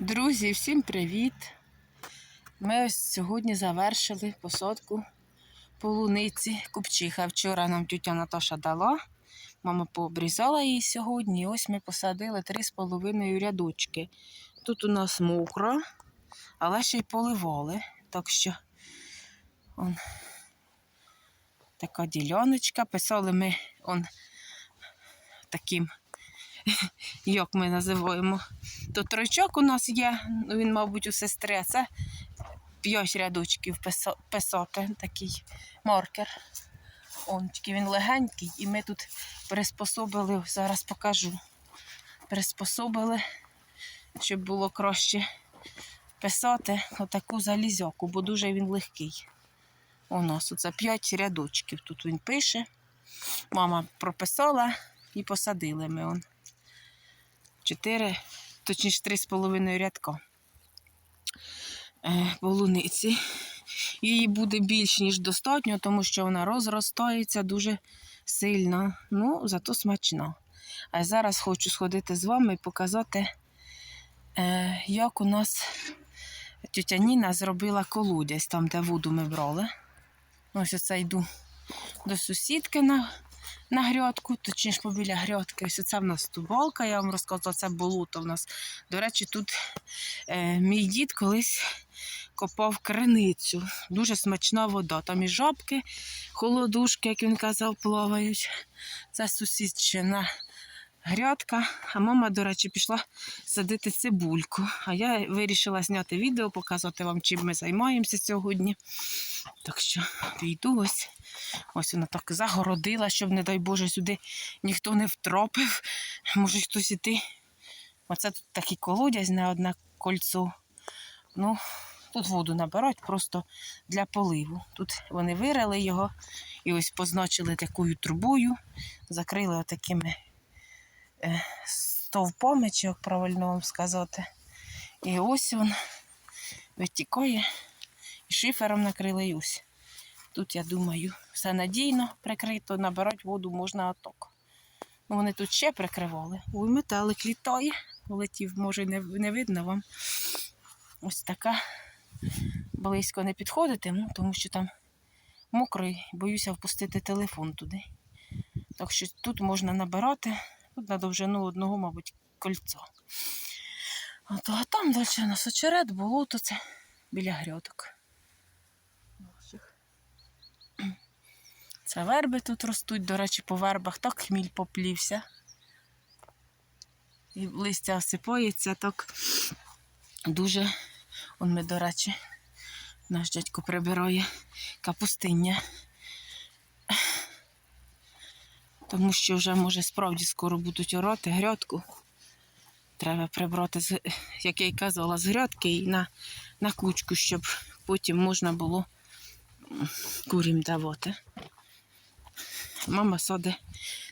Друзі, всім привіт! Ми ось сьогодні завершили посадку полуниці купчиха. Вчора нам тютя Наташа дала. Мама пообрізала її сьогодні. І ось ми посадили 3,5 рядочки. Тут у нас мокро, але ще й поливали. Так що он, така діляночка. Писали ми он, таким як ми називаємо. То тройчок у нас є, ну, він, мабуть, у сестри, а це п'ять рядочків писати, такий маркер. Он, тільки він легенький, і ми тут приспособили, зараз покажу. Приспособили, щоб було краще писати отаку залізяку, бо дуже він легкий. У нас оце п'ять рядочків. Тут він пише. Мама прописала і посадили ми он. Чотири, точніше, три з половиною рядка е, полуниці. Її буде більш ніж достатньо, тому що вона розростається дуже сильно, ну, зато смачна. А зараз хочу сходити з вами і показати, е, як у нас тетя Ніна зробила колодязь, там, де воду ми брали. Ось оце йду до сусідки на на грядку, точніше побіля грядки. Ось це в нас туболка, я вам розказувала, це болото в нас. До речі, тут е, мій дід колись копав криницю. Дуже смачна вода. Там і жабки, холодушки, як він казав, плавають. Це сусідчина грядка. А мама, до речі, пішла садити цибульку. А я вирішила зняти відео, показати вам, чим ми займаємося сьогодні. Так що піду ось. Ось вона так загородила, щоб, не дай Боже, сюди ніхто не втропив. Може хтось іти. Оце тут такий колодязь на одне кольцо. Ну, тут воду набирають просто для поливу. Тут вони вирили його і ось позначили такою трубою, закрили отакими стовпами, чи як правильно вам сказати. І ось він витікає, і шифером накрили ось. Тут, я думаю, все надійно прикрито, набирати воду можна оток. Ну, вони тут ще прикривали. Ой, метелик літає, полетів, може, не, не видно вам. Ось така. Близько не підходити, ну, тому що там мокрий, боюся впустити телефон туди. Так що тут можна набирати, на довжину одного, мабуть, кольцо. А, а там далі у нас очерет, болото це біля грядок. Це верби тут ростуть, до речі, по вербах так хміль поплівся. І листя осипається, так дуже. Он ми, до речі, наш дядько прибирає капустиння. Тому що вже, може, справді скоро будуть орати грядку. Треба прибрати, як я й казала, з грядки і на, на кучку, щоб потім можна було м, курям давати. Мама саде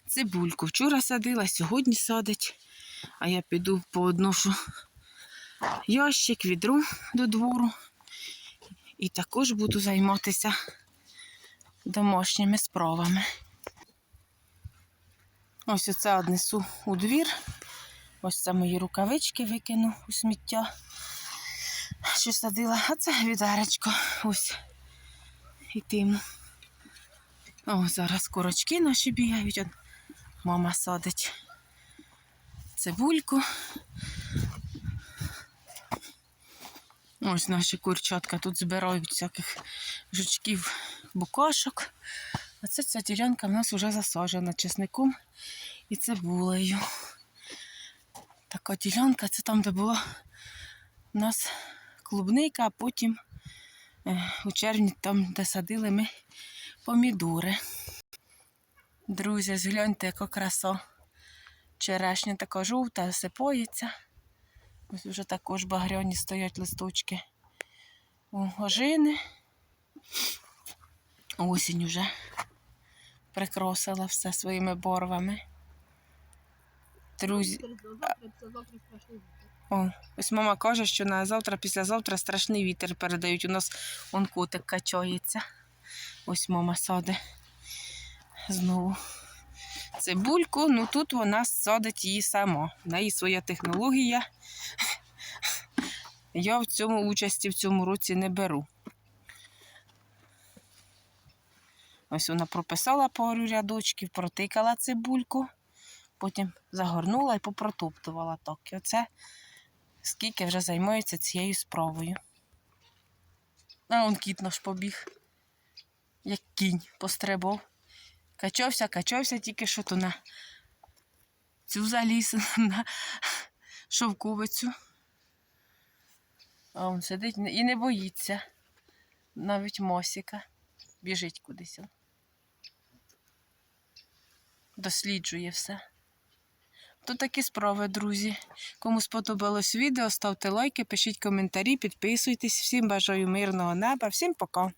цибульку. Вчора садила, сьогодні садить. А я піду поодношу ящик, відру до двору. І також буду займатися домашніми справами. Ось оце однесу у двір. Ось це мої рукавички викину у сміття. Що садила, а це відеречко. Ось. І тим. О, зараз курочки наші бігають. Он мама садить цибульку. Ось наші курчатка тут збирають всяких жучків, букашок. А це ця ділянка в нас вже засаджена чесником і цибулею. Така ділянка, це там, де була у нас клубника, а потім е, у червні там, де садили ми помідори. Друзі, згляньте, яка краса. Черешня така жовта, сипається. Ось вже також багряні стоять листочки. О, ожини. Осінь вже прикрасила все своїми борвами. Друзі, о, ось мама каже, що на завтра, післязавтра страшний вітер передають. У нас он котик качається. Ось мама саде знову цибульку. Ну тут вона садить її сама. В неї своя технологія. Я в цьому участі в цьому році не беру. Ось вона прописала пару рядочків, протикала цибульку, потім загорнула і попротоптувала так. Оце скільки вже займається цією справою. А он кіт наш побіг, як кінь пострибав. Качався, качався тільки що то на цю заліз, на шовковицю. А він сидить і не боїться. Навіть Мосіка біжить кудись. Досліджує все. То такі справи, друзі. Кому сподобалось відео, ставте лайки, пишіть коментарі, підписуйтесь. Всім бажаю мирного неба, всім пока.